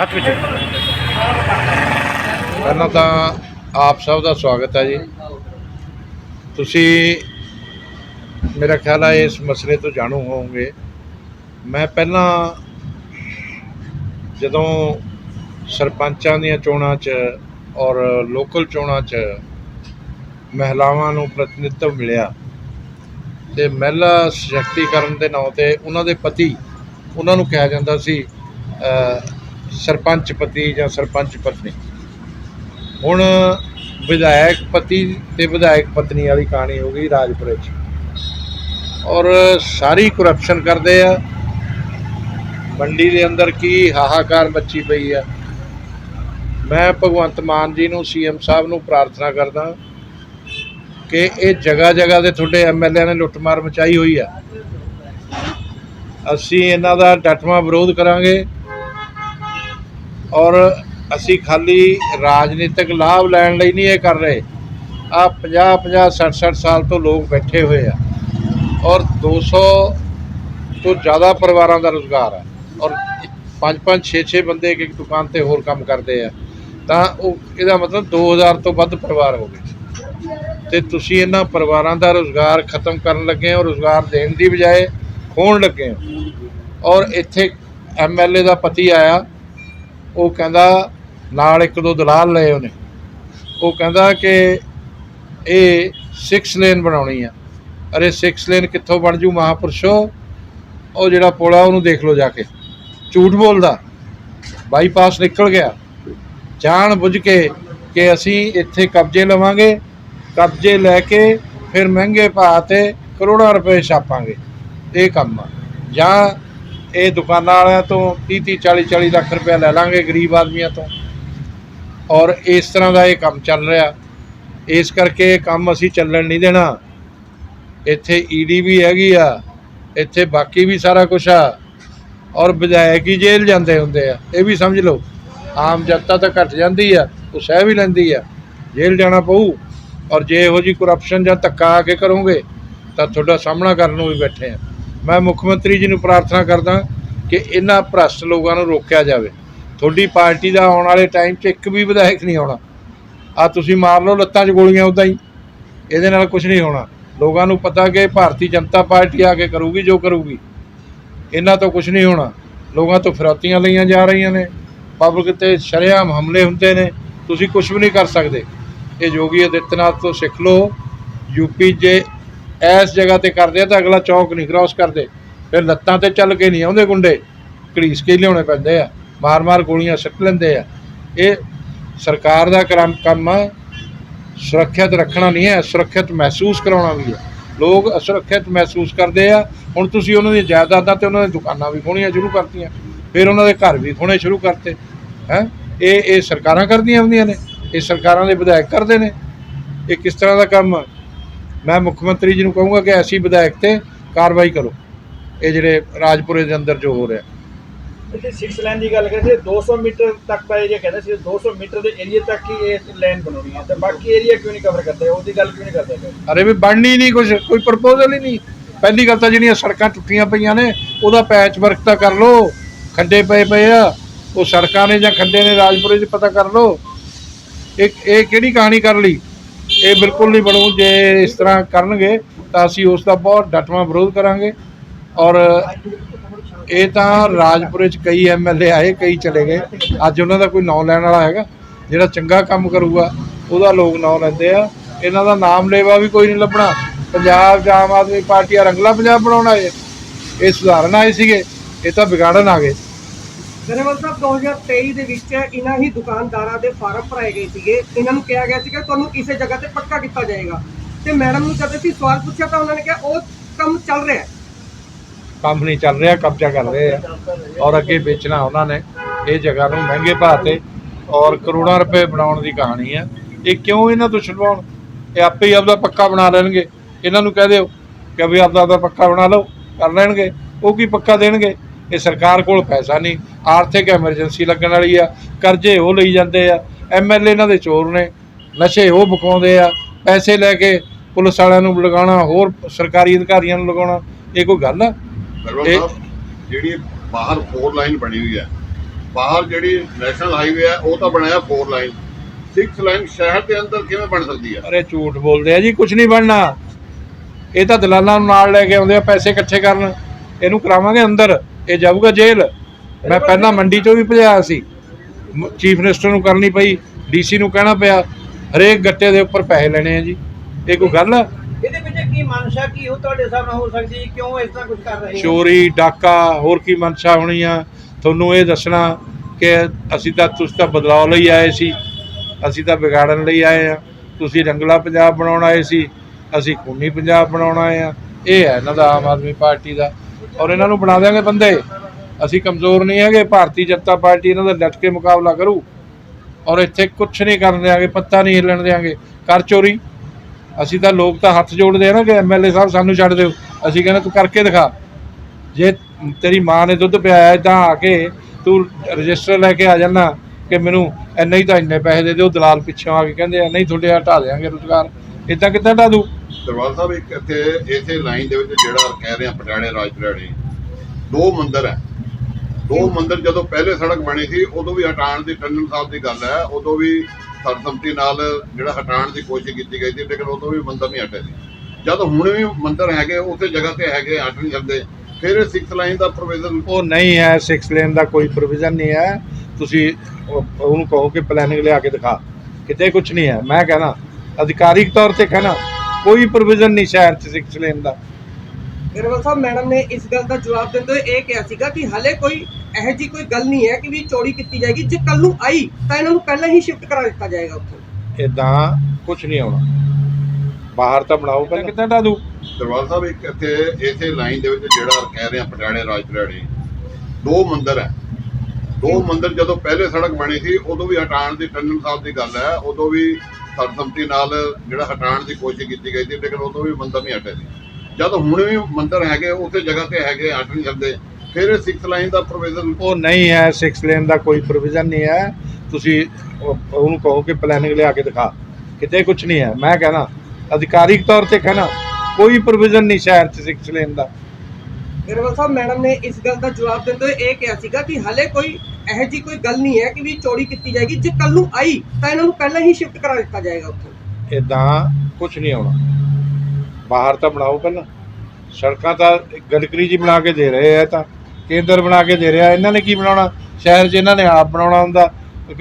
ਹੱਥ ਵਿੱਚ ਪਹਿਲਾਂ ਤਾਂ ਆਪ ਸਭ ਦਾ ਸਵਾਗਤ ਹੈ ਜੀ। ਤੁਸੀਂ ਮੇਰਾ ਖਿਆਲ ਹੈ ਇਸ ਮਸਲੇ ਤੋਂ ਜਾਣੂ ਹੋਵੋਗੇ। ਮੈਂ ਪਹਿਲਾਂ ਜਦੋਂ ਸਰਪੰਚਾਂ ਦੀਆਂ ਚੋਣਾਂ 'ਚ ਔਰ ਲੋਕਲ ਚੋਣਾਂ 'ਚ ਮਹਿਲਾਵਾਂ ਨੂੰ ਪ੍ਰਤੀਨਿਧਤਵ ਮਿਲਿਆ ਤੇ ਮਹਿਲਾ ਸਸ਼ਕਤੀਕਰਨ ਦੇ ਨਾਂ ਤੇ ਉਹਨਾਂ ਦੇ ਪਤੀ ਉਹਨਾਂ ਨੂੰ ਕਿਹਾ ਜਾਂਦਾ ਸੀ ਸਰਪੰਚ ਪਤੀ ਜਾਂ ਸਰਪੰਚ ਪਤਨੀ। ਹੁਣ ਵਿਧਾਇਕ ਪਤੀ ਤੇ ਵਿਧਾਇਕ ਪਤਨੀ ਵਾਲੀ ਕਹਾਣੀ ਹੋ ਗਈ ਰਾਜਪੁਰੇ 'ਚ। ਔਰ ਸਾਰੀ ਕਰਪਸ਼ਨ ਕਰਦੇ ਆ। ਮੰਡੀ ਦੇ ਅੰਦਰ ਕੀ ਹਾਹਾਕਾਰ ਮੱਚੀ ਪਈ ਆ। ਮੈਂ ਭਗਵੰਤ ਮਾਨ ਜੀ ਨੂੰ ਸੀਐਮ ਸਾਹਿਬ ਨੂੰ ਪ੍ਰਾਰਥਨਾ ਕਰਦਾ ਕਿ ਇਹ ਜਗ੍ਹਾ ਜਗ੍ਹਾ ਦੇ ਤੁਹਾਡੇ ਐਮਐਲਏ ਨੇ ਲੁੱਟਮਾਰ ਮਚਾਈ ਹੋਈ ਆ। ਅਸੀਂ ਇਹਨਾਂ ਦਾ ਡਟਵਾਂ ਵਿਰੋਧ ਕਰਾਂਗੇ। ਔਰ ਅਸੀਂ ਖਾਲੀ ਰਾਜਨੀਤਿਕ ਲਾਭ ਲੈਣ ਲਈ ਨਹੀਂ ਇਹ ਕਰ ਰਹੇ। ਆ 50 50 60 60 ਸਾਲ ਤੋਂ ਲੋਕ ਬੈਠੇ ਹੋਏ ਆ। ਔਰ 200 ਤੋਂ ਜ਼ਿਆਦਾ ਪਰਿਵਾਰਾਂ ਦਾ ਰੋਜ਼ਗਾਰ ਹੈ ਔਰ 5 5 6 6 ਬੰਦੇ ਇੱਕ ਇੱਕ ਦੁਕਾਨ ਤੇ ਹੋਰ ਕੰਮ ਕਰਦੇ ਆ। ਤਾਂ ਉਹ ਇਹਦਾ ਮਤਲਬ 2000 ਤੋਂ ਵੱਧ ਪਰਿਵਾਰ ਹੋ ਗਏ। ਤੇ ਤੁਸੀਂ ਇਹਨਾਂ ਪਰਿਵਾਰਾਂ ਦਾ ਰੋਜ਼ਗਾਰ ਖਤਮ ਕਰਨ ਲੱਗੇ ਹੋ, ਰੋਜ਼ਗਾਰ ਦੇਣ ਦੀ ਬਜਾਏ ਖੋਣ ਲੱਗੇ ਹੋ। ਔਰ ਇੱਥੇ ਐਮਐਲਏ ਦਾ ਪਤੀ ਆਇਆ। ਉਹ ਕਹਿੰਦਾ ਨਾਲ ਇੱਕ ਦੋ ਦਲਾਲ ਲਏ ਉਹਨੇ। ਉਹ ਕਹਿੰਦਾ ਕਿ ਇਹ 6 ਲੇਨ ਬਣਾਉਣੀ ਆ। ਅਰੇ 6 ਲੇਨ ਕਿੱਥੋਂ ਬਣ ਜੂ ਮਹਾਪੁਰਸ਼ੋ? ਉਹ ਜਿਹੜਾ ਪੁਲ ਆ, ਉਹਨੂੰ ਦੇਖ ਲਓ ਜਾ ਕੇ। ਝੂਠ ਬੋਲਦਾ। ਬਾਈਪਾਸ ਨਿਕਲ ਗਿਆ। ਜਾਣ ਬੁੱਝ ਕੇ ਕਿ ਅਸੀਂ ਇੱਥੇ ਕਬਜ਼ੇ ਲਵਾਂਗੇ, ਕਬਜ਼ੇ ਲੈ ਕੇ ਫਿਰ ਮਹਿੰਗੇ ਭਾਅ ਤੇ ਕਰੋੜਾਂ ਰੁਪਏ ਛਾਪਾਂਗੇ। ਇਹ ਕੰਮ ਆ। ਜਾਂ ਇਹ ਦੁਕਾਨਾਂ ਵਾਲਿਆਂ ਤੋਂ 30 30 40 40 ਲੱਖ ਰੁਪਏ ਲੈ ਲਾਂਗੇ ਗਰੀਬ ਆਦਮੀਆਂ ਤੋਂ। ਔਰ ਇਸ ਤਰ੍ਹਾਂ ਦਾ ਇਹ ਕੰਮ ਚੱਲ ਰਿਹਾ। ਇਸ ਕਰਕੇ ਇਹ ਕੰਮ ਅਸੀਂ ਚੱਲਣ ਨਹੀਂ ਦੇਣਾ। ਇੱਥੇ ਈਡੀ ਵੀ ਹੈਗੀ ਆ। ਇੱਥੇ ਬਾਕੀ ਵੀ ਸਾਰਾ ਕੁਝ ਆ। ਔਰ ਵਿਧਾਇਕ ਹੀ ਜੇਲ੍ਹ ਜਾਂਦੇ ਹੁੰਦੇ ਆ। ਇਹ ਵੀ ਸਮਝ ਲਓ, ਆਮ ਜਨਤਾ ਤਾਂ ਘਟ ਜਾਂਦੀ ਆ, ਉਹ ਸਹਿ ਵੀ ਲੈਂਦੀ ਆ। ਜੇਲ੍ਹ ਜਾਣਾ ਪਊ। ਔਰ ਜੇ ਇਹੋ ਜੀ ਕਰਪਸ਼ਨ ਜਾਂ ਧੱਕਾ ਆ ਕੇ ਕਰੋਗੇ, ਤਾਂ ਤੁਹਾਡਾ ਸਾਹਮਣਾ ਕਰਨ ਨੂੰ ਵੀ ਬੈਠੇ ਆ। ਮੈਂ ਮੁੱਖ ਮੰਤਰੀ ਜੀ ਨੂੰ ਪ੍ਰਾਰਥਨਾ ਕਰਦਾ ਕਿ ਇਹਨਾਂ ਭ੍ਰਸ਼ਟ ਲੋਕਾਂ ਨੂੰ ਰੋਕਿਆ ਜਾਵੇ। ਤੁਹਾਡੀ ਪਾਰਟੀ ਦਾ ਆਉਣ ਵਾਲੇ ਟਾਈਮ 'ਚ ਇੱਕ ਵੀ ਵਿਧਾਇਕ ਨਹੀਂ ਆਉਣਾ। ਆ ਤੁਸੀਂ ਮਾਰ ਲਓ ਲੱਤਾਂ 'ਚ ਗੋਲੀਆਂ ਉਦਾਂ ਹੀ। ਇਹਦੇ ਨਾਲ ਕੁਝ ਨਹੀਂ ਹੋਣਾ। ਲੋਕਾਂ ਨੂੰ ਪਤਾ ਕਿ ਭਾਰਤੀ ਜਨਤਾ ਪਾਰਟੀ ਆ ਕੇ ਕਰੂਗੀ ਜੋ ਕਰੂਗੀ। ਇਹਨਾਂ ਤੋਂ ਕੁਝ ਨਹੀਂ ਹੋਣਾ। ਲੋਕਾਂ ਤੋਂ ਫਿਰੌਤੀਆਂ ਲਈਆਂ ਜਾ ਰਹੀਆਂ ਨੇ। ਪਬਲਿਕ ਤੇ ਸ਼ਰੇਆਮ ਹਮਲੇ ਹੁੰਦੇ ਨੇ। ਤੁਸੀਂ ਕੁਝ ਵੀ ਨਹੀਂ ਕਰ ਸਕਦੇ। ਇਹ ਯੋਗੀ ਆਦਿੱਤਿਆਨਾਥ ਤੋਂ ਸਿੱਖ ਲਓ। ਯੂਪੀ ਜੇ ਇਸ ਜਗ੍ਹਾ ਤੇ ਕਰਦੇ ਆ ਤਾਂ ਅਗਲਾ ਚੌਕ ਨਹੀਂ ਕ੍ਰਾਸ ਕਰਦੇ। ਫਿਰ ਲੱਤਾਂ ਤੇ ਚੱਲ ਕੇ ਨਹੀਂ ਆਉਂਦੇ ਗੁੰਡੇ। ਘੜੀਸ ਕੇ ਲਿਆਉਣੇ ਪੈਂਦੇ ਆ। ਮਾਰ-ਮਾਰ ਗੋਲੀਆਂ ਸਿੱਟ ਲੈਂਦੇ ਆ। ਇਹ ਸਰਕਾਰ ਦਾ ਕਰਮ ਕੰਮ ਆ। ਸੁਰੱਖਿਅਤ ਰੱਖਣਾ ਨਹੀਂ ਹੈ ਸੁਰੱਖਿਅਤ ਮਹਿਸੂਸ ਕਰਾਉਣਾ ਵੀ ਹੈ। ਲੋਕ ਅਸੁਰੱਖਿਅਤ ਮਹਿਸੂਸ ਕਰਦੇ ਆ। ਹੁਣ ਤੁਸੀਂ ਉਹਨਾਂ ਦੀਆਂ ਜਾਇਦਾਦਾਂ ਤੇ ਉਹਨਾਂ ਦੀਆਂ ਦੁਕਾਨਾਂ ਵੀ ਖੋਣੀਆਂ ਸ਼ੁਰੂ ਕਰਤੀਆਂ। ਫਿਰ ਉਹਨਾਂ ਦੇ ਘਰ ਵੀ ਖੋਣੇ ਸ਼ੁਰੂ ਕਰਤੇ। ਹੈ? ਇਹ ਇਹ ਸਰਕਾਰਾਂ ਕਰਦੀਆਂ ਹੁੰਦੀਆਂ ਨੇ। ਇਹ ਸਰਕਾਰਾਂ ਦੇ ਵਿਧਾਇਕ ਕਰਦੇ ਨੇ। ਇਹ ਕਿਸ ਤਰ੍ਹਾਂ ਦਾ ਕੰਮ ਮੈਂ ਮੁੱਖ ਮੰਤਰੀ ਜੀ ਨੂੰ ਕਹੂੰਗਾ ਕਿ ਐਸੀ ਵਿਧਾਇਕ ਤੇ ਕਾਰਵਾਈ ਕਰੋ। ਇਹ ਜਿਹੜੇ ਰਾਜਪੁਰੇ ਦੇ ਅੰਦਰ ਜੋ ਹੋ ਰਿਹਾ। ਇੱਥੇ 6 ਲਾਈਨ ਦੀ ਗੱਲ ਕਰਦੇ 200 ਮੀਟਰ ਤੱਕ ਤਾਂ ਇਹ ਕਹਿੰਦੇ ਸੀ 200 ਮੀਟਰ ਦੇ ਏਰੀਆ ਤੱਕ ਹੀ ਇਹ ਲਾਈਨ ਬਣਾਉਣੀ ਹੈ। ਤੇ ਬਾਕੀ ਏਰੀਆ ਕਿਉਂ ਨਹੀਂ ਕਵਰ ਕਰਦੇ? ਉਹਦੀ ਗੱਲ ਕਿਉਂ ਨਹੀਂ ਕਰਦੇ? ਅਰੇ ਵੀ ਬਣਨੀ ਨਹੀਂ ਕੁਝ ਕੋਈ ਪ੍ਰਪੋਜ਼ਲ ਹੀ ਨਹੀਂ। ਪਹਿਲੀ ਗੱਲ ਤਾਂ ਜਿਹੜੀਆਂ ਸੜਕਾਂ ਟੁੱਟੀਆਂ ਪਈਆਂ ਨੇ ਉਹਦਾ ਪੈਚ ਵਰਕ ਤਾਂ ਕਰ ਲਓ। ਖੱਡੇ ਪਏ ਪਏ ਆ। ਉਹ ਸੜਕਾਂ ਨੇ ਜਾਂ ਖੱਡੇ ਨੇ ਰਾਜਪੁਰੇ 'ਚ ਪਤਾ ਕਰ ਲਓ। ਇਹ ਇਹ ਕਿਹੜੀ ਕਹਾਣੀ ਕਰ ਲਈ? ਇਹ ਬਿਲਕੁਲ ਨਹੀਂ ਬਣੂ, ਜੇ ਇਸ ਤਰ੍ਹਾਂ ਕਰਨਗੇ ਤਾਂ ਅਸੀਂ ਉਸ ਦਾ ਬਹੁਤ ਡਟਵਾਂ ਵਿਰੋਧ ਕਰਾਂਗੇ। ਔਰ ਇਹ ਤਾਂ ਰਾਜਪੁਰੇ 'ਚ ਕਈ ਐਮਐਲਏ ਆਏ, ਕਈ ਚਲੇ ਗਏ। ਅੱਜ ਉਹਨਾਂ ਦਾ ਕੋਈ ਨਾਂ ਲੈਣ ਵਾਲਾ ਹੈਗਾ, ਜਿਹੜਾ ਚੰਗਾ ਕੰਮ ਕਰੂਗਾ, ਉਹਦਾ ਲੋਕ ਨਾਂ ਲੈਂਦੇ ਆ। ਇਹਨਾਂ ਦਾ ਨਾਮ ਲੇਵਾ ਵੀ ਕੋਈ ਨਹੀਂ ਲੱਭਣਾ। ਪੰਜਾਬ 'ਚ ਆਮ ਆਦਮੀ ਪਾਰਟੀ ਆ, ਰੰਗਲਾ ਪੰਜਾਬ ਬਣਾਉਣਾ ਇਹ ਇਹ ਸੁਧਾਰਨ ਆਏ ਸੀਗੇ, ਇਹ ਤਾਂ ਵਿਗਾੜਨ ਆ ਗਏ। ਗਰੇਵਾਲ ਸਾਹਿਬ 2023 ਦੇ ਵਿੱਚ ਇਹਨਾਂ ਹੀ ਦੁਕਾਨਦਾਰਾਂ ਦੇ ਫਾਰਮ ਭਰਾਏ ਗਏ ਸੀਗੇ। ਇਹਨਾਂ ਨੂੰ ਕਿਹਾ ਗਿਆ ਸੀ ਕਿ ਤੁਹਾਨੂੰ ਕਿਸੇ ਜਗ੍ਹਾ ਤੇ ਪੱਕਾ ਕੀਤਾ ਜਾਏਗਾ। ਤੇ ਮੈਡਮ ਨੂੰ ਜਦ ਅਸੀਂ ਸਵਾਲ ਪੁੱਛਿਆ ਤਾਂ ਉਹਨਾਂ ਨੇ ਕਿਹਾ, ਉਹ ਕੰਮ ਚੱਲ ਰਿਹਾ ਹੈ। ਕੰਮ ਨਹੀਂ ਚੱਲ ਰਿਹਾ, ਕਬਜ਼ਾ ਕਰ ਰਹੇ ਆ। ਔਰ ਅੱਗੇ ਵੇਚਣਾ ਉਹਨਾਂ ਨੇ। ਇਹ ਜਗ੍ਹਾ ਨੂੰ ਮਹਿੰਗੇ ਭਾਅ ਤੇ ਔਰ ਕਰੋੜਾਂ ਰੁਪਏ ਬਣਾਉਣ ਦੀ ਕਹਾਣੀ ਆ। ਇਹ ਕਿਉਂ ਇਹਨਾਂ ਤੋਂ ਛੁਡਵਾਉਣ? ਇਹ ਆਪੇ ਹੀ ਆਪਦਾ ਪੱਕਾ ਬਣਾ ਲੈਣਗੇ। ਇਹਨਾਂ ਨੂੰ ਕਹਿ ਦਿਓ ਕਿ ਵੀ ਆਪਦਾ ਆਪਦਾ ਪੱਕਾ ਬਣਾ ਲਓ, ਕਰ ਲੈਣਗੇ। ਉਹ ਕੀ ਪੱਕਾ ਦੇਣਗੇ? ਇਹ ਸਰਕਾਰ ਕੋਲ ਪੈਸਾ ਨਹੀਂ। ਆਰਥਿਕ ਐਮਰਜੈਂਸੀ ਲੱਗਣ ਵਾਲੀ ਆ ਕਰਜ਼ੇ ਉਹ ਲਈ ਜਾਂਦੇ ਆ ਐਮਐਲਏ ਇਹਨਾਂ ਦੇ ਚੋਰ ਨੇ ਨਸ਼ੇ ਉਹ ਬਕਾਉਂਦੇ ਆ ਪੈਸੇ ਲੈ ਕੇ ਪੁਲਿਸ ਵਾਲਿਆਂ ਨੂੰ ਲਗਾਉਣਾ ਹੋਰ ਸਰਕਾਰੀ ਅਧਿਕਾਰੀਆਂ ਨੂੰ ਲਗਾਉਣਾ ਇਹ ਕੋਈ ਗੱਲ ਆ? ਜਿਹੜੀ ਬਾਹਰ 4 ਲਾਈਨ ਬਣੀ ਹੋਈ ਹੈ ਬਾਹਰ ਜਿਹੜੀ ਨੈਸ਼ਨਲ ਹਾਈਵੇ ਹੈ ਉਹ ਤਾਂ ਬਣਾਇਆ 4 ਲਾਈਨ 6 ਲਾਈਨ ਸ਼ਹਿਰ ਦੇ ਅੰਦਰ ਕਿਵੇਂ ਬਣ ਸਕਦੀ ਹੈ ਅਰੇ ਝੂਠ ਬੋਲਦੇ ਆ ਜੀ ਕੁਝ ਨਹੀਂ ਬਣਨਾ। ਇਹ ਤਾਂ ਦਲਾਲਾਂ ਨੂੰ ਨਾਲ ਲੈ ਕੇ ਆਉਂਦੇ ਆ ਪੈਸੇ ਇਕੱਠੇ ਕਰਨ ਇਹਨੂੰ ਕਰਾਵਾਂਗੇ ਅੰਦਰ ਇਹ ਜਾਊਗਾ ਜੇਲ੍ਹ। ਮੈਂ ਪਹਿਲਾਂ ਮੰਡੀ ਚੋਂ ਵੀ ਭਜਾਇਆ ਸੀ। ਚੀਫ ਮਿਨਿਸਟਰ ਨੂੰ ਕਰਨੀ ਪਈ ਡੀਸੀ ਨੂੰ ਕਹਿਣਾ ਪਿਆ ਹਰੇਕ ਗੱਟੇ ਦੇ ਉੱਪਰ ਪੈਸੇ ਲੈਣੇ ਆ ਜੀ। ਇਹ ਕੋਈ ਗੱਲ ਆ? ਇਹਦੇ ਵਿੱਚ ਕੀ ਮਨਸ਼ਾ ਕੀ ਹੋ ਤੁਹਾਡੇ ਨਾਲ ਹੋ ਸਕਦੀ ਹੈ? ਕਿਉਂ ਇਸ ਤਰ੍ਹਾਂ ਕੁਝ ਕਰ ਰਹੇ ਹੋ? ਚੋਰੀ ਡਾਕਾ ਹੋਰ ਕੀ ਮਨਸ਼ਾ ਹੋਣੀ ਆ? ਤੁਹਾਨੂੰ ਇਹ ਦੱਸਣਾ ਕਿ ਅਸੀਂ ਤਾਂ ਤੁਸੀਂ ਤਾਂ ਬਦਲਾਅ ਲਈ ਆਏ ਸੀ। ਅਸੀਂ ਤਾਂ ਵਿਗਾੜਨ ਲਈ ਆਏ ਆ। ਤੁਸੀਂ ਰੰਗਲਾ ਪੰਜਾਬ ਬਣਾਉਣ ਆਏ ਸੀ। ਅਸੀਂ ਖੂਨੀ ਪੰਜਾਬ ਬਣਾਉਣ ਆਏ ਆ। ਇਹ ਹੈ ਇਹਨਾਂ ਦਾ ਆਮ ਆਦਮੀ ਪਾਰਟੀ ਦਾ। ਔਰ ਇਹਨਾਂ ਨੂੰ ਬਣਾ ਦਿਆਂਗੇ ਬੰਦੇ। ਅਸੀਂ ਕਮਜ਼ੋਰ ਨਹੀਂ ਹੈਗੇ, ਭਾਰਤੀ ਜਨਤਾ ਪਾਰਟੀ ਇਹਨਾਂ ਦਾ ਡਟ ਕੇ ਮੁਕਾਬਲਾ ਕਰੂ ਔਰ ਇੱਥੇ ਕੁਝ ਨਹੀਂ ਕਰਨ ਦਿਆਂਗੇ, ਪੱਤਾ ਨਹੀਂ ਹਿੱਲਣ ਦਿਆਂਗੇ। ਕਰ ਚੋਰੀ। ਅਸੀਂ ਤਾਂ ਲੋਕ ਤਾਂ ਹੱਥ ਜੋੜਦੇ ਆ ਨਾ ਕਿ ਐਮਐਲਏ ਸਾਹਿਬ ਸਾਨੂੰ ਛੱਡ ਦਿਓ। ਅਸੀਂ ਕਹਿੰਦੇ ਤੂੰ ਕਰਕੇ ਦਿਖਾ। ਜੇ ਤੇਰੀ ਮਾਂ ਨੇ ਦੁੱਧ ਪਿਆਇਆ ਤਾਂ ਆ ਕੇ ਤੂੰ ਰਜਿਸਟਰ ਲੈ ਕੇ ਆ ਜਾਣਾ ਕਿ ਮੈਨੂੰ ਇੰਨੇ ਹੀ ਤਾਂ ਇੰਨੇ ਪੈਸੇ ਦੇ ਦਿਓ, ਦਲਾਲ ਪਿੱਛੋਂ ਆ ਕੇ ਕਹਿੰਦੇ ਆ, ਨਹੀਂ ਤੁਹਾਡੇ ਹਟਾ ਦੇਾਂਗੇ ਰੁਜ਼ਗਾਰ। ਇਦਾਂ ਕਿੱਦਾਂ ਹਟਾ ਦੂ? ਦਰਬਾਰ ਸਾਹਿਬ ਇੱਕ ਇੱਥੇ ਇਸੇ ਲਾਈਨ ਦੇ ਵਿੱਚ ਜਿਹੜਾ ਕਹਿ ਰਹੇ ਆ ਪਟਿਆਲੇ ਰਾਜਪੁਰਾਣੇ ਦੋ ਮੰਦਿਰ ਹੈ। ਦੋ ਮੰਦਿਰ ਜਦੋਂ ਪਹਿਲੇ ਸੜਕ ਬਣੀ ਸੀ ਉਦੋਂ ਵੀ ਹਟਾਉਣ ਦੀ ਟੰਡਨ ਸਾਹਿਬ ਦੀ ਗੱਲ ਹੈ ਉਦੋਂ ਵੀ ਸਰਸਮਤੀ ਨਾਲ ਜਿਹੜਾ ਹਟਾਉਣ ਦੀ ਕੋਸ਼ਿਸ਼ ਕੀਤੀ ਗਈ ਸੀ ਲੇਕਿਨ ਉਦੋਂ ਵੀ ਮੰਦਿਰ ਨਹੀਂ ਹਟੇ ਸੀ। ਜਦ ਹੁਣ ਵੀ ਮੰਦਿਰ ਹੈਗੇ ਉਸੇ ਜਗ੍ਹਾ ਤੇ ਹੈਗੇ ਹਟ ਨਹੀਂ ਸਕਦੇ ਫਿਰ ਇਹ 6 ਲਾਈਨ ਦਾ ਪ੍ਰੋਵੀਜ਼ਨ ਉਹ ਨਹੀਂ ਹੈ 6 ਲੇਨ ਦਾ ਕੋਈ ਪ੍ਰੋਵੀਜ਼ਨ ਨਹੀਂ ਹੈ। ਤੁਸੀਂ ਉਹ- ਉਹਨੂੰ ਕਹੋ ਕਿ ਪਲੈਨਿੰਗ ਲਿਆ ਕੇ ਦਿਖਾ। ਕਿਤੇ ਕੁਝ ਨਹੀਂ ਹੈ। ਮੈਂ ਕਹਿਣਾ ਅਧਿਕਾਰਿਕ ਤੌਰ ਤੇ ਕਹਿਣਾ ਕੋਈ ਪ੍ਰੋਵੀਜ਼ਨ ਨਹੀਂ ਸ਼ਹਿਰ 'ਚ 6 ਲੇਨ ਦਾ। ਗਿਰਵਲ ਸਾਹਿਬ ਮੈਡਮ ਨੇ ਇਸ ਗੱਲ ਦਾ ਜਵਾਬ ਦਿੰਦੇ ਹੋਏ ਇਹ ਕਿਹਾ ਸੀਗਾ ਕਿ ਹਲੇ ਕੋਈ ਇਹੋ ਜੀ ਕੋਈ ਗੱਲ ਨਹੀਂ ਹੈ ਕਿ ਵੀ ਚੋਰੀ ਕੀਤੀ ਜਾਏਗੀ। ਜੇ ਕੱਲ ਨੂੰ ਆਈ ਤਾਂ ਇਹਨਾਂ ਨੂੰ ਪਹਿਲਾਂ ਹੀ ਸ਼ਿਫਟ ਕਰਾ ਦਿੱਤਾ ਜਾਏਗਾ ਉੱਥੇ। ਇਦਾਂ ਕੁਝ ਨਹੀਂ ਆਉਣਾ। ਬਾਹਰ ਤਾਂ ਬਣਾਓ ਪਹਿਲਾਂ। ਕਿੱਦਾਂ ਢਾ ਦੂ ਦਰਬਾਰ ਸਾਹਿਬ ਇੱਕ ਇੱਥੇ ਇਸੇ ਲਾਈਨ ਦੇ ਵਿੱਚ ਜਿਹੜਾ ਕਹਿ ਰਹੇ ਆ ਪਟਿਆਲੇ ਰਾਜਪੁਰਾਣੇ ਦੋ ਮੰਦਿਰ ਹੈ। ਦੋ ਮੰਦਿਰ ਜਦੋਂ ਪਹਿਲੇ ਸੜਕ ਬਣੀ ਸੀ ਉਦੋਂ ਵੀ ਹਟਾਉਣ ਦੀ ਟੰਡਨ ਸਾਹਿਬ ਦੀ ਗੱਲ ਹੈ। ਉਦੋਂ ਵੀ ਸਰਸਮਤੀ ਨਾਲ ਜਿਹੜਾ ਹਟਾਉਣ ਦੀ ਕੋਸ਼ਿਸ਼ ਕੀਤੀ ਗਈ ਸੀ ਲੇਕਿਨ ਉਦੋਂ ਵੀ ਮੰਦਿਰ ਨਹੀਂ ਹਟੇ ਸੀ। ਜਦ ਹੁਣ ਵੀ ਮੰਦਿਰ ਹੈਗੇ ਉਸੇ ਜਗ੍ਹਾ ਤੇ ਹੈਗੇ ਹਟ ਨਹੀਂ ਸਕਦੇ। ਫਿਰ ਇਹ 6 ਲਾਈਨ ਦਾ ਪ੍ਰੋਵੀਜ਼ਨ ਉਹ ਨਹੀਂ ਹੈ 6 ਲੇਨ ਦਾ ਕੋਈ ਪ੍ਰੋਵੀਜ਼ਨ ਨਹੀਂ ਹੈ। ਤੁਸੀਂ ਉਹ- ਉਹਨੂੰ ਕਹੋ ਕਿ ਪਲੈਨਿੰਗ ਲਿਆ ਕੇ ਦਿਖਾ। ਕਿਤੇ ਕੁਝ ਨਹੀਂ ਹੈ। ਮੈਂ ਕਹਿਣਾ ਅਧਿਕਾਰਿਕ ਤੌਰ ਤੇ ਕਹਿਣਾ ਕੋਈ ਪ੍ਰੋਵੀਜ਼ਨ ਨਹੀਂ ਸ਼ਹਿਰ 'ਚ 6 ਲੇਨ ਦਾ। ਗਿਰਵਲ ਸਾਹਿਬ ਮੈਡਮ ਨੇ ਇਸ ਗੱਲ ਦਾ ਜਵਾਬ ਦਿੰਦੇ ਹੋਏ ਇਹ ਕਿਹਾ ਸੀਗਾ ਕਿ ਹਲੇ ਕੋਈ ਇਹੋ ਜੀ ਕੋਈ ਗੱਲ ਨਹੀਂ ਹੈ ਕਿ ਵੀ ਚੋਰੀ ਕੀਤੀ ਜਾਏਗੀ। ਜੇ ਕੱਲ ਨੂੰ ਆਈ ਤਾਂ ਇਹਨਾਂ ਨੂੰ ਪਹਿਲਾਂ ਹੀ ਸ਼ਿਫਟ ਕਰਾ ਦਿੱਤਾ ਜਾਏਗਾ ਉੱਥੇ। ਇਦਾਂ ਕੁਝ ਨਹੀਂ ਆਉਣਾ। ਬਾਹਰ ਤਾਂ ਬਣਾਓ ਪਹਿਲਾਂ। ਸੜਕਾਂ ਤਾਂ ਗਡਕਰੀ ਜੀ ਬਣਾ ਕੇ ਦੇ ਰਹੇ ਆ ਤਾਂ। ਕੇਂਦਰ ਬਣਾ ਕੇ ਦੇ ਰਿਹਾ। ਇਹਨਾਂ ਨੇ ਕੀ ਬਣਾਉਣਾ? ਸ਼ਹਿਰ 'ਚ ਇਹਨਾਂ ਨੇ ਆਪ ਬਣਾਉਣਾ ਹੁੰਦਾ।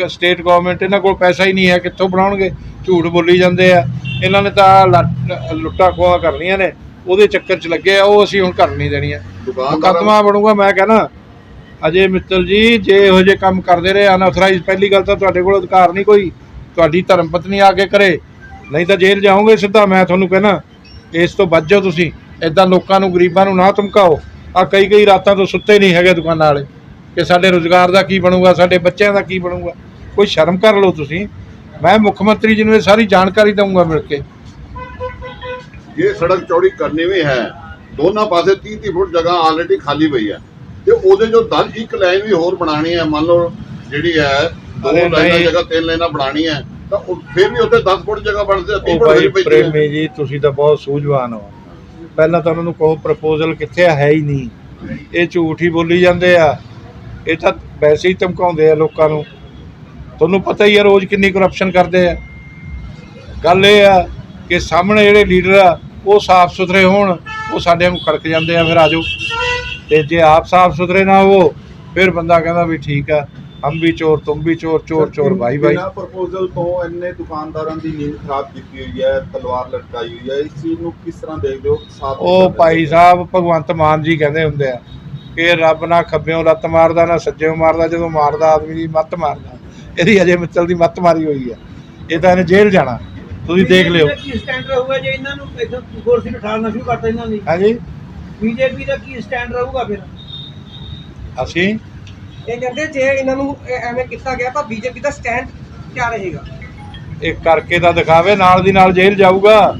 ਸਟੇਟ ਗਵਰਨਮੈਂਟ ਇਹਨਾਂ ਕੋਲ ਪੈਸਾ ਹੀ ਨਹੀਂ ਹੈ ਕਿੱਥੋਂ ਬਣਾਉਣਗੇ? ਝੂਠ ਬੋਲੀ ਜਾਂਦੇ ਆ। ਇਹਨਾਂ ਨੇ ਤਾਂ ਲੱਟ- ਖੋਹਾਂ ਕਰਨੀਆਂ ਨੇ। ਉਹਦੇ ਚੱਕਰ 'ਚ ਲੱਗੇ ਆ ਉਹ ਅਸੀਂ ਹੁਣ ਕਰ ਨਹੀਂ ਦੇਣੀਆਂ। ਮੁਕੱਦਮਾ ਬਣੂਗਾ ਮੈਂ ਕਹਿੰਦਾ ਅਜੇ ਮਿੱਤਲ ਜੀ ਜੇ ਇਹੋ ਜਿਹੇ ਕੰਮ ਕਰਦੇ ਰਹੇ ਅਨਆਥੋਰਾਈਜ਼ ਪਹਿਲੀ ਗੱਲ ਤਾਂ ਤੁਹਾਡੇ ਕੋਲ ਅਧਿਕਾਰ ਨਹੀਂ ਕੋਈ। ਤੁਹਾਡੀ ਧਰਮ ਪਤਨੀ ਆ ਕੇ ਕਰੇ। ਨਹੀਂ ਤਾਂ ਜੇਲ੍ਹ ਜਾਓਗੇ ਸਿੱਧਾ ਮੈਂ ਤੁਹਾਨੂੰ ਕਹਿੰਦਾ ਇਸ ਤੋਂ ਬਚ ਜਾਓ ਤੁਸੀਂ। ਇਦਾਂ ਲੋਕਾਂ ਨੂੰ ਗਰੀਬਾਂ ਨੂੰ ਨਾ ਧਮਕਾਓ। ਆ ਕਈ ਕਈ ਰਾਤਾਂ ਤੋਂ ਸੁੱਤੇ ਨਹੀਂ ਹੈਗੇ ਦੁਕਾਨਾਂ ਵਾਲੇ ਕਿ ਸਾਡੇ ਰੋਜ਼ਗਾਰ ਦਾ ਕੀ ਬਣੂਗਾ ਸਾਡੇ ਬੱਚਿਆਂ ਦਾ ਕੀ ਬਣੂਗਾ। ਕੋਈ ਸ਼ਰਮ ਕਰ ਲਓ ਤੁਸੀਂ। ਮੈਂ ਮੁੱਖ ਮੰਤਰੀ ਜੀ ਨੂੰ ਇਹ ਸਾਰੀ ਜਾਣਕਾਰੀ ਦਊਂਗਾ ਮਿਲ ਕੇ। ਇਹ ਸੜਕ ਚੌੜੀ ਕਰਨੀ ਵੀ ਹੈ ਦੋਨਾਂ ਪਾਸੇ 30 30 ਫੁੱਟ ਜਗ੍ਹਾ ਆਲਰੇਡੀ ਖਾਲੀ ਪਈ ਹੈ। ਤੇ ਉਹਦੇ ਜੋ 10 ਇੱਕ ਲਾਈਨ ਵੀ ਹੋਰ ਬਣਾਣੀ ਹੈ। ਮੰਨ ਲਓ ਜਿਹੜੀ ਹੈ ਦੋ ਲਾਈਨਾਂ। ਜਗ੍ਹਾ ਤਿੰਨ ਲਾਈਨਾਂ ਬਣਾਣੀ ਹੈ ਤਾਂ ਫਿਰ ਵੀ ਉੱਥੇ 10 ਫੁੱਟ ਜਗ੍ਹਾ ਬਣਦੀ ਹੈ 30 ਉਹ ਫੁੱਟ ਪਈ ਪ੍ਰੇਮੀ ਜੀ ਤੁਸੀਂ ਤਾਂ ਬਹੁਤ ਸੂਝਵਾਨ ਹੋ। ਪਹਿਲਾਂ ਤਾਂ ਉਹਨਾਂ ਨੂੰ ਕਹੋ ਪ੍ਰਪੋਜ਼ਲ ਕਿੱਥੇ ਆ, ਹੈ ਹੀ ਨਹੀਂ। ਇਹ ਝੂਠ ਹੀ ਬੋਲੀ ਜਾਂਦੇ ਆ। ਇਹ ਤਾਂ ਵੈਸੇ ਹੀ ਧਮਕਾਉਂਦੇ ਆ ਲੋਕਾਂ ਨੂੰ। ਤੁਹਾਨੂੰ ਪਤਾ ਹੀ ਆ ਰੋਜ਼ ਕਿੰਨੀ ਕਰਪਸ਼ਨ ਕਰਦੇ ਆ। ਗੱਲ ਇਹ ਆ ਕਿ ਸਾਹਮਣੇ ਜਿਹੜੇ ਲੀਡਰ ਆ, ਉਹ ਸਾਫ਼ ਸੁਥਰੇ ਹੋਣ, ਉਹ ਸਾਡੇ ਨੂੰ ਖੜਕ ਜਾਂਦੇ ਆ, ਫਿਰ ਆਜੋ ਤੇ ਜੇ ਆਪ ਸਾਫ਼ ਸੁਥਰੇ ਨਾ ਹੋ ਫਿਰ ਬੰਦਾ ਕਹਿੰਦਾ ਵੀ ਠੀਕ ਆ। ਹਮ ਵੀ ਚੋਰ ਤੁਮ ਵੀ ਚੋਰ ਚੋਰ ਚੋਰ ਭਾਈ ਭਾਈ। ਬਿਨਾਂ ਪ੍ਰਪੋਜ਼ਲ ਤੋਂ ਇੰਨੇ ਦੁਕਾਨਦਾਰਾਂ ਦੀ ਨੀਂਦ ਖਰਾਬ ਕੀਤੀ ਹੋਈ ਹੈ ਤਲਵਾਰ ਲਟਕਾਈ ਹੋਈ ਹੈ ਇਸ ਚੀਜ਼ ਨੂੰ ਕਿਸ ਤਰ੍ਹਾਂ ਦੇਖਦੇ ਹੋ? ਸਾਫ਼ ਉਹ ਭਾਈ ਸਾਹਿਬ ਭਗਵੰਤ ਮਾਨ ਜੀ ਕਹਿੰਦੇ ਹੁੰਦੇ ਆ ਕਿ ਰੱਬ ਨਾ ਖੱਬਿਓਂ ਲੱਤ ਮਾਰਦਾ ਨਾ ਸੱਜਿਓਂ ਮਾਰਦਾ ਜਦੋਂ ਮਾਰਦਾ ਆਦਮੀ ਦੀ ਮੱਤ ਮਾਰਦਾ। ਇਹਦੀ ਅਜੇ ਮਿੱਤਲ ਦੀ ਮੱਤ ਮਾਰੀ ਹੋਈ ਆ ਇਹ ਤਾਂ ਇਹਨੇ ਜੇਲ੍ਹ ਜਾਣਾ। ਤੁਸੀਂ ਦੇਖ ਲਿਓ। ਕੀ ਸਟੈਂਡ ਰਹੂਗਾ ਜੇ ਇਹਨਾਂ ਨੂੰ ਇੱਥੋਂ ਕੁਰਸੀ ਬਿਠਾਉਣਾ ਸ਼ੁਰੂ ਕਰਤਾ ਇਹਨਾਂ ਨੇ? ਹਾਂਜੀ। ਬੀਜੇਪੀ ਦਾ ਕੀ ਸਟੈਂਡ ਰਹੂਗਾ ਫਿਰ? ਅਸੀਂ ਇਹ ਕਹਿੰਦੇ ਜੇ ਇਹਨਾਂ ਨੂੰ ਇਹ ਐਵੇਂ ਕੀਤਾ ਗਿਆ ਤਾਂ ਬੀਜੇਪੀ ਦਾ ਸਟੈਂਡ ਕਿਆ ਰਹੇਗਾ? ਇਹ ਕਰਕੇ ਤਾਂ ਦਿਖਾਵੇ, ਨਾਲ ਦੀ ਨਾਲ ਜੇਲ੍ਹ ਜਾਊਗਾ।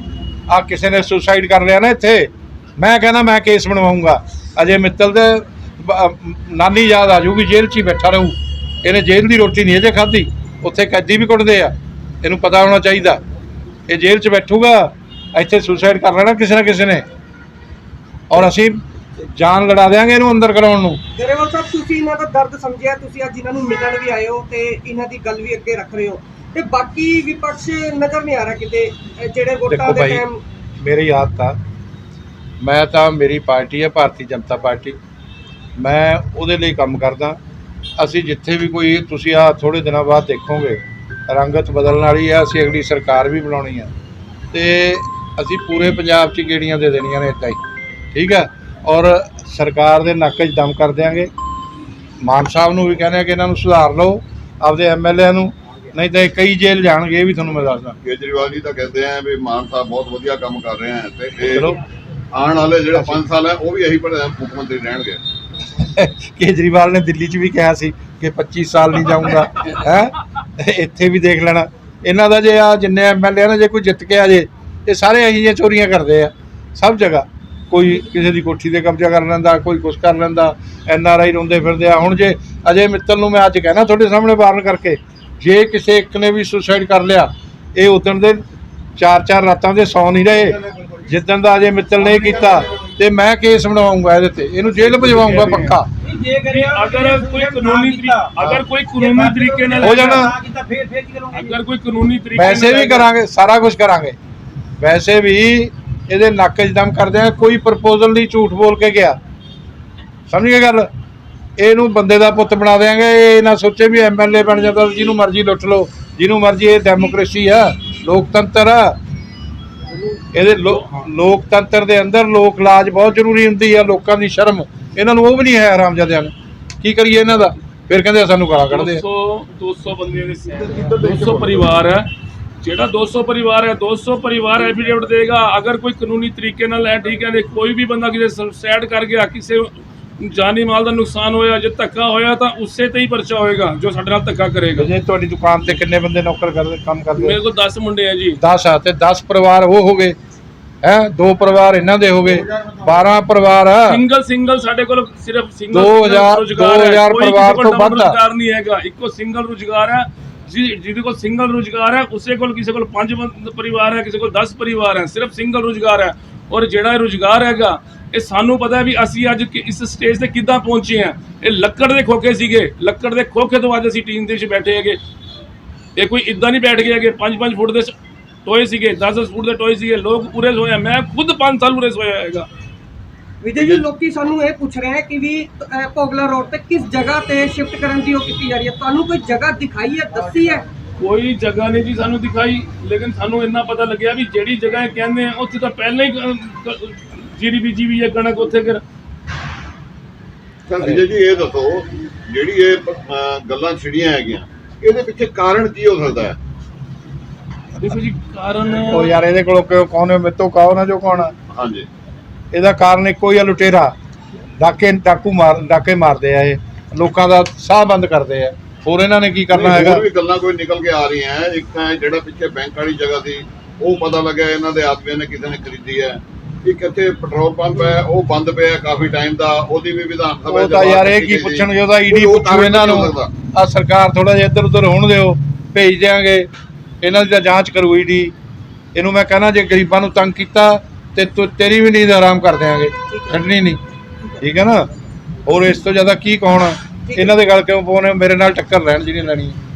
ਆ ਕਿਸੇ ਨੇ ਸੁਸਾਈਡ ਕਰ ਲਿਆ ਨਾ ਇੱਥੇ। ਮੈਂ ਕਹਿੰਦਾ ਮੈਂ ਕੇਸ ਬਣਵਾਉਂਗਾ। ਅਜੇ ਮਿੱਤਲ ਦੇ ਬ- ਨਾਨੀ ਯਾਦ ਆ ਜੂਗੀ, ਜੇਲ੍ਹ 'ਚ ਹੀ ਬੈਠਾ ਰਹੂ। ਇਹਨੇ ਜੇਲ੍ਹ ਦੀ ਰੋਟੀ ਨਹੀਂ ਅਜੇ ਖਾਧੀ। ਉੱਥੇ ਕੈਦੀ ਵੀ ਕੁੱਟਦੇ ਆ। ਇਹਨੂੰ ਪਤਾ ਹੋਣਾ ਚਾਹੀਦਾ। ਇਹ ਜੇਲ੍ਹ 'ਚ ਬੈਠੂਗਾ। ਇੱਥੇ ਸੁਸਾਈਡ ਕਰ ਲੈਣਾ ਕਿਸੇ ਨਾ ਕਿਸੇ ਨੇ। ਔਰ ਅਸੀਂ ਜਾਨ ਲੜਾ ਦਿਆਂਗੇ ਇਹਨੂੰ ਅੰਦਰ ਕਰਾਉਣ ਨੂੰ। ਗਰੇਵਾਲ ਸਾਹਿਬ ਤੁਸੀਂ ਇਹਨਾਂ ਦਾ ਦਰਦ ਸਮਝਿਆ ਤੁਸੀਂ ਅੱਜ ਇਹਨਾਂ ਨੂੰ ਮਿਲਣ ਵੀ ਆਏ ਹੋ ਤੇ ਇਹਨਾਂ ਦੀ ਗੱਲ ਵੀ ਅੱਗੇ ਰੱਖ ਰਹੇ ਹੋ। ਤੇ ਬਾਕੀ ਵਿਪਕਸ਼ ਨਜ਼ਰ ਨਹੀਂ ਆ ਰਿਹਾ ਕਿਤੇ ਜਿਹੜੇ ਵੋਟਾਂ ਦੇਖੋ ਦੇ ਭਾਈ ਟਾਈਮ ਮੇਰੀ ਆਦਤ ਆ। ਮੈਂ ਤਾਂ ਮੇਰੀ ਪਾਰਟੀ ਹੈ ਭਾਰਤੀ ਜਨਤਾ ਪਾਰਟੀ। ਮੈਂ ਉਹਦੇ ਲਈ ਕੰਮ ਕਰਦਾ। ਅਸੀਂ ਜਿੱਥੇ ਵੀ ਕੋਈ ਤੁਸੀਂ ਆ ਥੋੜੇ ਦਿਨਾਂ ਬਾਅਦ ਦੇਖੋਗੇ ਰੰਗਤ ਬਦਲਣ ਵਾਲੀ ਹੈ ਅਸੀਂ ਅਗਲੀ ਸਰਕਾਰ ਵੀ ਬਣਾਉਣੀ ਹੈ ਤੇ ਅਸੀਂ ਪੂਰੇ ਪੰਜਾਬ 'ਚ ਗੇੜੀਆਂ ਦੇ ਦੇਣੀਆਂ ਨੇ ਇੱਦਾਂ ਹੀ। ਠੀਕ ਹੈ ਔਰ ਸਰਕਾਰ ਦੇ ਨੱਕ 'ਚ ਦਮ ਕਰ ਦਿਆਂਗੇ। ਮਾਨ ਸਾਹਿਬ ਨੂੰ ਵੀ ਕਹਿੰਦੇ ਆ ਕਿ ਇਹਨਾਂ ਨੂੰ ਸੁਧਾਰ ਲਓ ਆਪਦੇ ਐਮਐਲਏ ਨੂੰ। ਨਹੀਂ ਤਾਂ ਇਹ ਕਈ ਜੇਲ੍ਹ ਜਾਣਗੇ ਇਹ ਵੀ ਤੁਹਾਨੂੰ ਮੈਂ ਦੱਸਦਾ। ਕੇਜਰੀਵਾਲ ਜੀ ਤਾਂ ਕਹਿੰਦੇ ਆ ਵੀ ਮਾਨ ਸਾਹਿਬ ਬਹੁਤ ਵਧੀਆ ਕੰਮ ਕਰ ਰਹੇ ਆ ਤੇ ਇਹ ਚਲੋ। ਆਉਣ ਵਾਲੇ ਜਿਹੜੇ 5 ਸਾਲ ਹੈ ਉਹ ਵੀ ਇਹੀ ਪਰ ਮੁੱਖ ਮੰਤਰੀ ਰਹਿਣਗੇ। ਕੇਜਰੀਵਾਲ ਨੇ ਦਿੱਲੀ 'ਚ ਵੀ ਕਿਹਾ ਸੀ ਕਿ 25 ਸਾਲ ਨਹੀਂ ਜਾਊਂਗਾ। ਹੈ? ਇੱਥੇ ਵੀ ਦੇਖ ਲੈਣਾ। ਇਹਨਾਂ ਦਾ ਜੇ ਆ ਜਿੰਨੇ ਐਮਐਲਏ ਨੇ ਜੇ ਕੋਈ ਜਿੱਤ ਕੇ ਆ ਜੇ ਇਹ ਸਾਰੇ ਇਹੀ ਜਿਹੀਆਂ ਚੋਰੀਆਂ ਕਰਦੇ ਆ। ਸਭ ਜਗ੍ਹਾ। ਕੋਈ ਕਿਸੇ ਦੀ ਕੋਠੀ ਤੇ ਕਬਜ਼ਾ ਕਰ ਲੈਂਦਾ ਕੋਈ ਕੁਛ ਕਰ ਲੈਂਦਾ ਐਨ ਆਰ ਆਈ ਰੋਂਦੇ ਫਿਰਦੇ ਆ। ਹੁਣ ਜੇ ਅਜੇ ਮਿੱਤਲ ਨੂੰ ਮੈਂ ਅੱਜ ਕਹਿਣਾ ਤੁਹਾਡੇ ਸਾਹਮਣੇ ਵਾਰਨ ਕਰਕੇ ਜੇ ਕਿਸੇ ਇੱਕ ਨੇ ਵੀ ਸੁਸਾਈਡ ਕਰ ਲਿਆ ਇਹ ਉਦਣ ਦੇ ਚਾਰ ਚਾਰ ਰਾਤਾਂ ਦੇ ਸੌ ਨਹੀਂ ਰਹੇ। ਜਿੱਦਣ ਦਾ ਅਜੇ ਮਿੱਤਲ ਨੇ ਕੀਤਾ ਤੇ ਮੈਂ ਕੇਸ ਬਣਵਾਉਂਗਾ ਇਹਦੇ ਤੇ। ਇਹਨੂੰ ਜੇਲ੍ਹ ਭਜਵਾਉਂਗਾ ਪੱਕਾ। ਅਗਰ ਕੋਈ ਕਾਨੂੰਨੀ ਤਰੀ- ਅਗਰ ਕੋਈ ਕਾਨੂੰਨੀ ਤਰੀਕੇ ਨਾਲ ਹੋ ਜਾਣਾ। ਅਗਰ ਕੋਈ ਕਾਨੂੰਨੀ ਤਰੀਕੇ ਵੈਸੇ ਵੀ ਕਰਾਂਗੇ ਸਾਰਾ ਕੁਝ ਕਰਾਂਗੇ। ਵੈਸੇ ਵੀ ਇਹਦੇ ਨੱਕ 'ਚ ਦਮ ਕਰਦੇ ਆ, ਕੋਈ ਪ੍ਰਪੋਜ਼ਲ ਨਹੀਂ, ਝੂਠ ਬੋਲ ਕੇ ਗਿਆ। ਸਮਝ ਗਏ ਗੱਲ? ਇਹਨੂੰ ਬੰਦੇ ਦਾ ਪੁੱਤ ਬਣਾ ਦੇਾਂਗੇ ਇਹ ਨਾ ਸੋਚੇ ਵੀ ਐਮਐਲਏ ਬਣ ਜਾਂਦਾ, ਜਿਹਨੂੰ ਮਰਜ਼ੀ ਲੁੱਟ ਲਓ, ਜਿਹਨੂੰ ਮਰਜ਼ੀ, ਇਹ ਡੈਮੋਕ੍ਰੇਸੀ ਆ, ਲੋਕਤੰਤਰ ਆ। ਇਹਦੇ ਲੋਕਤੰਤਰ ਦੇ ਅੰਦਰ ਲੋਕ ਲਾਜ ਬਹੁਤ ਜ਼ਰੂਰੀ ਹੁੰਦੀ ਆ, ਲੋਕਾਂ ਦੀ ਸ਼ਰਮ। ਇਹਨਾਂ ਨੂੰ ਉਹ ਵੀ ਨਹੀਂ ਹੈ ਆਰਾਮਜ਼ਾਦਿਆਂ ਨੂੰ ਕੀ ਕਰੀਏ ਇਹਨਾਂ ਦਾ? ਫਿਰ ਕਹਿੰਦੇ ਸਾਨੂੰ ਗਾਲਾਂ ਕੱਢਦੇ 200 200 ਬੰਦੇ ਦੇ 200 ਪਰਿਵਾਰ ਹੈ ਜਿਹੜਾ 200 ਪਰਿਵਾਰ ਹੈ 200 ਪਰਿਵਾਰ ਐਫੀਡੇਵਿਟ ਦੇਗਾ। ਅਗਰ ਕੋਈ ਕਾਨੂੰਨੀ ਤਰੀਕੇ ਨਾਲ ਹੈ ਠੀਕ ਹੈ ਕੋਈ ਵੀ ਬੰਦਾ ਕਿਸੇ ਸੁਸਾਈਡ ਕਰ ਗਿਆ ਕਿਸੇ ਜਾਨੀ ਮਾਲ ਦਾ ਨੁਕਸਾਨ ਹੋਇਆ ਜੇ ਧੱਕਾ ਹੋਇਆ ਤਾਂ ਉਸੇ ਤੇ ਹੀ ਪਰਚਾ ਹੋਏਗਾ ਜੋ ਸਾਡੇ ਨਾਲ ਧੱਕਾ ਕਰੇਗਾ। ਜੇ ਤੁਹਾਡੀ ਦੁਕਾਨ ਤੇ ਕਿੰਨੇ ਬੰਦੇ ਨੌਕਰ ਕਰਦੇ ਕੰਮ ਕਰਦੇ? ਮੇਰੇ ਕੋਲ 10 ਮੁੰਡੇ ਆ ਜੀ। 10 ਆ ਤੇ 10 ਪਰਿਵਾਰ ਉਹ ਹੋ ਗਏ ਹੈ ਦੋ ਪਰਿਵਾਰ ਇਹਨਾਂ ਦੇ ਹੋ ਗਏ 12 ਪਰਿਵਾਰ ਸਿੰਗਲ ਸਿੰਗਲ ਸਾਡੇ ਕੋਲ ਸਿਰਫ ਸਿੰਗਲ ਦੋ ਹਜ਼ਾਰ- ਦੋ ਹਜ਼ਾਰ ਪਰਿਵਾਰ ਤੋਂ ਵੱਧ ਆ। ਰੁਜ਼ਗਾਰ ਨਹੀਂ ਹੈਗਾ। ਇੱਕੋ ਸਿੰਗਲ ਰੁਜ਼ਗਾਰ ਹੈ ਜਿਹਦੇ ਕੋਲ ਸਿੰਗਲ ਰੁਜ਼ਗਾਰ ਹੈ, ਉਸੇ ਕੋਲ ਕਿਸੇ ਕੋਲ 5 ਪਰਿਵਾਰ ਹੈ, ਕਿਸੇ ਕੋਲ 10 ਪਰਿਵਾਰ ਹੈ, ਸਿਰਫ ਸਿੰਗਲ ਰੁਜ਼ਗਾਰ ਹੈ। ਔਰ ਜਿਹੜਾ ਇਹ ਰੁਜ਼ਗਾਰ ਹੈਗਾ, ਇਹ ਸਾਨੂੰ ਪਤਾ ਵੀ ਅਸੀਂ ਅੱਜ ਇਸ ਸਟੇਜ ਤੇ ਕਿੱਦਾਂ ਪਹੁੰਚੇ ਹਾਂ। ਇਹ ਲੱਕੜ ਦੇ ਖੋਖੇ ਸੀਗੇ, ਲੱਕੜ ਦੇ ਖੋਖੇ ਤੋਂ ਅੱਜ ਅਸੀਂ ਟੀਮ ਦੇ ਵਿੱਚ ਬੈਠੇ ਹੈਗੇ। ਇਹ ਕੋਈ ਇਦਾਂ ਨਹੀਂ ਬੈਠ ਗਿਆ ਕਿ 5-5 ਫੁੱਟ ਦੇ ਟੋਏ ਸੀਗੇ 10-10 ਫੁੱਟ ਦੇ ਟੋਏ ਸੀਗੇ, ਲੋਕ ਉਰੇ ਸੋਏ ਮੈਂ ਖੁਦ 5 ਸਾਲ ਉਰੇ ਸੋਇਆ ਹੈਗਾ। ਵਿਜੇ ਜੀ ਲੋਕੀ ਸਾਨੂੰ ਇਹ ਪੁੱਛ ਰਹੇ ਹੈ ਕਿ ਵੀ ਅਹ, ਪੋਗਲਾ ਰੋਡ ਤੇ ਕਿਸ ਜਗ੍ਹਾ ਤੇ ਸ਼ਿਫਟ ਕਰਨ ਦੀ ਉਹ ਕੀਤੀ ਜਾ ਰਹੀ ਹੈ? ਤੁਹਾਨੂੰ ਕੋਈ ਜਗ੍ਹਾ ਦਿਖਾਈ ਹੈ ਦੱਸੀ ਹੈ? ਕੋਈ ਜਗ੍ਹਾ ਨਹੀਂ ਜੀ ਸਾਨੂੰ ਦਿਖਾਈ ਲੇਕਿਨ ਸਾਨੂੰ ਇੰਨਾ ਪਤਾ ਲੱਗਿਆ ਵੀ ਜਿਹੜੀ ਜਗ੍ਹਾ ਇਹ ਕਹਿੰਦੇ ਆ ਉੱਥੇ ਤਾਂ ਪਹਿਲਾਂ ਹੀ ਜੀਰੀ ਬੀਜੀ ਵੀ ਹੈ ਕਣਕ ਉੱਥੇ ਕਰ ਤਾਂ ਵਿਜੇ ਜੀ ਇਹ ਦੱਸੋ ਜਿਹੜੀ ਇਹ ਅਹ, ਗੱਲਾਂ ਛਿੜੀਆਂ ਹੈਗੀਆਂ ਇਹਦੇ ਪਿੱਛੇ ਕਾਰਨ ਕੀ ਹੋ ਸਕਦਾ ਹੈ? ਦੇਖੋ ਜੀ ਕਾਰਨ ਉਹ ਯਾਰ ਇਹਦੇ ਕੋਲੋਂ ਕਿਉਂ ਕੌਣ ਹੈ? ਮੇਤੋਂ ਕਾਓ ਨਾ ਜੋ ਕੌਣ ਹਾਂਜੀ। ਇਹਦਾ ਕਾਰਨ ਇੱਕੋ ਹੀ ਆ ਲੁਟੇਰਾ। ਡਾਕੇ ਡਾਕੂ ਮਾਰ ਡਾਕੇ ਮਾਰਦੇ ਆ ਇਹ। ਲੋਕਾਂ ਦਾ ਸਾਹ ਬੰਦ ਕਰਦੇ ਆ। ਹੋਰ ਇਹਨਾਂ ਨੇ ਕੀ ਕਰਨਾ ਹੈਗਾ? ਹੋਰ ਵੀ ਗੱਲਾਂ ਕੋਈ ਨਿਕਲ ਕੇ ਆ ਰਹੀਆਂ। ਹੈ। ਇੱਕ ਤਾਂ ਜਿਹੜਾ ਪਿੱਛੇ ਬੈਂਕ ਵਾਲੀ ਜਗ੍ਹਾ ਸੀ ਉਹ ਪਤਾ ਲੱਗਿਆ ਇਹਨਾਂ ਦੇ ਆਦਮੀਆਂ ਨੇ ਕਿਸੇ ਨੇ ਖਰੀਦੀ ਹੈ। ਇੱਕ ਇੱਥੇ ਪੈਟਰੋਲ ਪੰਪ ਹੈ ਉਹ ਬੰਦ ਪਿਆ ਕਾਫੀ ਟਾਈਮ ਦਾ। ਉਹਦੀ ਵੀ ਵਿਧਾਨ ਸਭਾ ਉਹ ਤਾਂ ਯਾਰ ਇਹ ਕੀ। ਪੁੱਛਣਗੇ ਉਹਦਾ ਈਡੀ ਪੁੱਛੂ ਇਹਨਾਂ ਨੂੰ? ਆ ਸਰਕਾਰ ਥੋੜਾ ਜਿਹਾ ਇੱਧਰ ਉੱਧਰ ਹੋਣ ਦਿਓ ਭੇਜ ਦਿਆਂਗੇ। ਇਹਨਾਂ ਦੀ ਤਾਂ ਜਾਂਚ ਕਰੂ ਈਡੀ ਇਹਨੂੰ ਮੈਂ ਕਹਿੰਦਾ ਜੇ ਗਰੀਬਾਂ ਨੂੰ ਤੰਗ ਕੀਤਾ ਤੇ ਤੂੰ ਤੇਰੀ ਵੀ ਨੀਂਦ ਆਰਾਮ ਕਰ ਦਿਆਂਗੇ ਛੱਡਣੀ ਨਹੀਂ ਠੀਕ ਹੈ ਨਾ? ਹੋਰ ਇਸ ਤੋਂ ਜ਼ਿਆਦਾ ਕੀ ਕਹਣਾ ਇਹਨਾਂ ਦੇ ਗੱਲ ਕਿਉਂ ਪਾਉਣੇ ਮੇਰੇ ਨਾਲ ਟੱਕਰ ਲੈਣ ਜਿਹੜੀ ਲੈਣੀ। ਹੈ